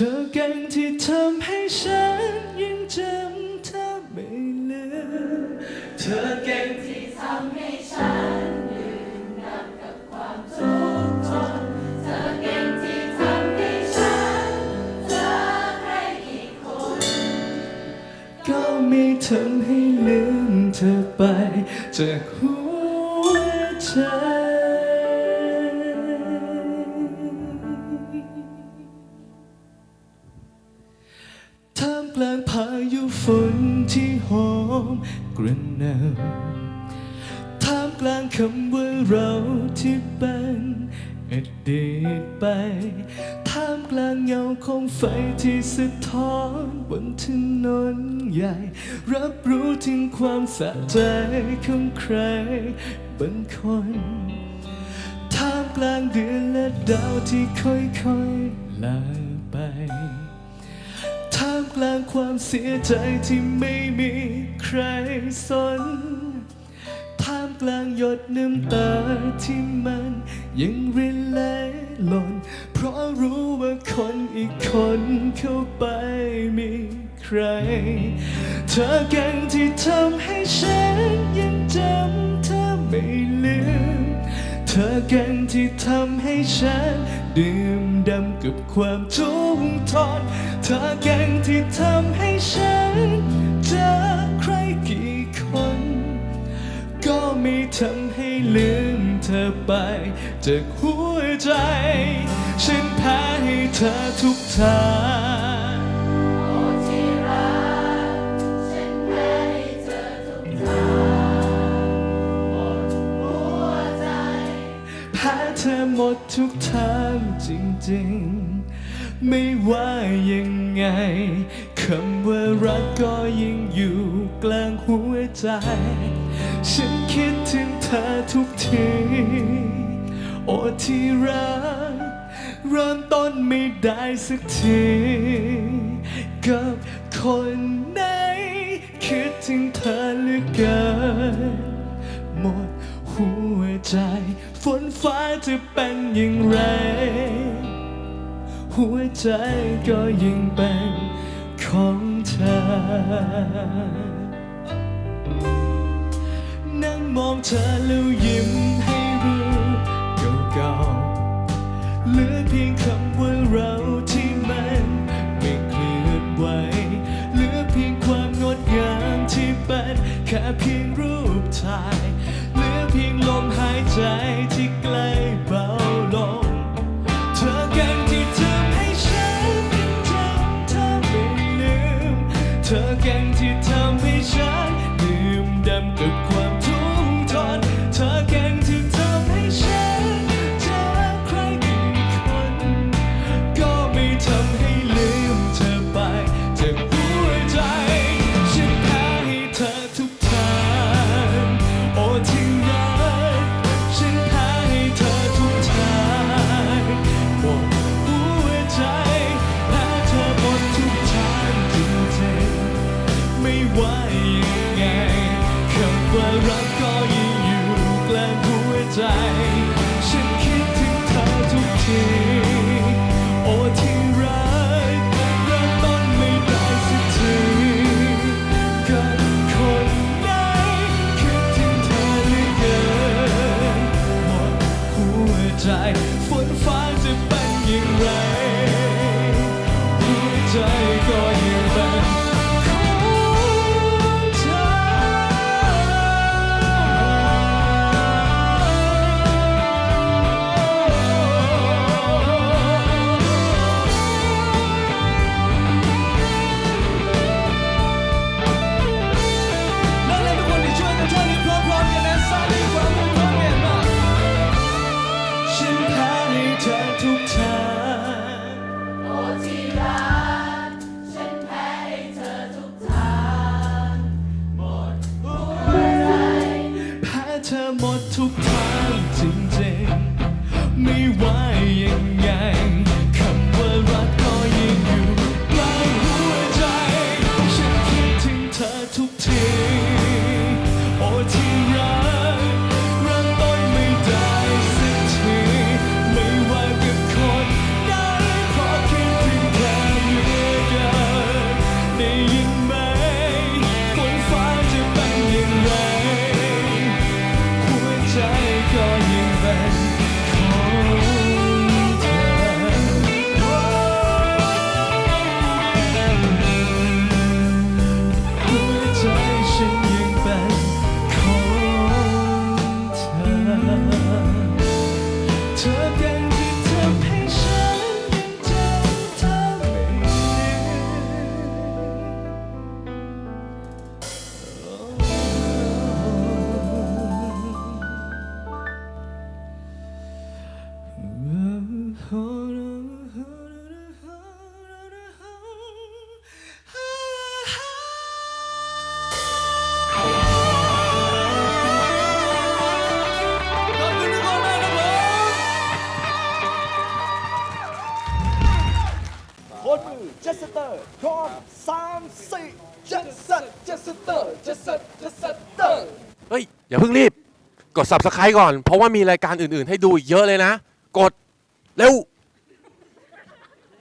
ธอเก่งที่ทำให้ฉันยังจำเธอไม่ลืมเธอเก่งที่ทำให้ฉันดื่มด่ำกับความทุกข์ทนเธอเก่งที่ทำให้ฉันเจอใครอีกคน ก็ไม่ทำให้ลืมเธอไปจากหัวใจ นที่หอมกระหน่ำท่ามกลางคำว่าเราที่เป็นอดีตไป ท่ามกลางเงาของไฟที่สะท้อนบนถนนใหญ่ รับรู้ถึงความสะใจของใครบางคน ท่ามกลางเดือนและดาวที่ค่อยๆลา กลางความเสียใจที่ไม่มีใครสน ท่ามกลางหยดน้ำตาที่มันยังรินไหลหล่น เพราะรู้ว่าคนอีกคนเข้าไปมีใคร เธอเก่งที่ทำให้ฉันยังจำเธอไม่ลืม เธอเก่งที่ทำให้ฉันดื่มดำกับความทุกข์ทนเธอเก่งที่ทำให้ฉันเจอใครกี่คน ก็ไม่ทำให้ลืมเธอไปจากหัวใจ ฉันแพ้ให้เธอทุกทางอ้ที่รักฉันแพ้ให้เธอทุกทางหมดหัวใจแพ้เธอหมดทุกทางจริงๆ ไม่ว่ายังไง คำว่ารักก็ยังอยู่กลางหัวใจ ฉันคิดถึงเธอทุกที โอ้ที่รัก เริ่มต้นไม่ได้สักที กับคนไหน คิดถึงเธอเหลือเกินหมดหัวใจ ฝนฟ้าจะเป็นอย่างไร ใจก็ยังเป็นของเธอ นั่งมองเธอแล้ว ว อร์พร้อมสามสี่เจสเจสเตอร์เจสเจสเตอร์ เฮ้ย อย่าเพิ่งรีบ กด subscribe ก่อน เพราะว่ามีรายการอื่น ๆ ให้ดูอีกเยอะเลยนะ กด เร็ว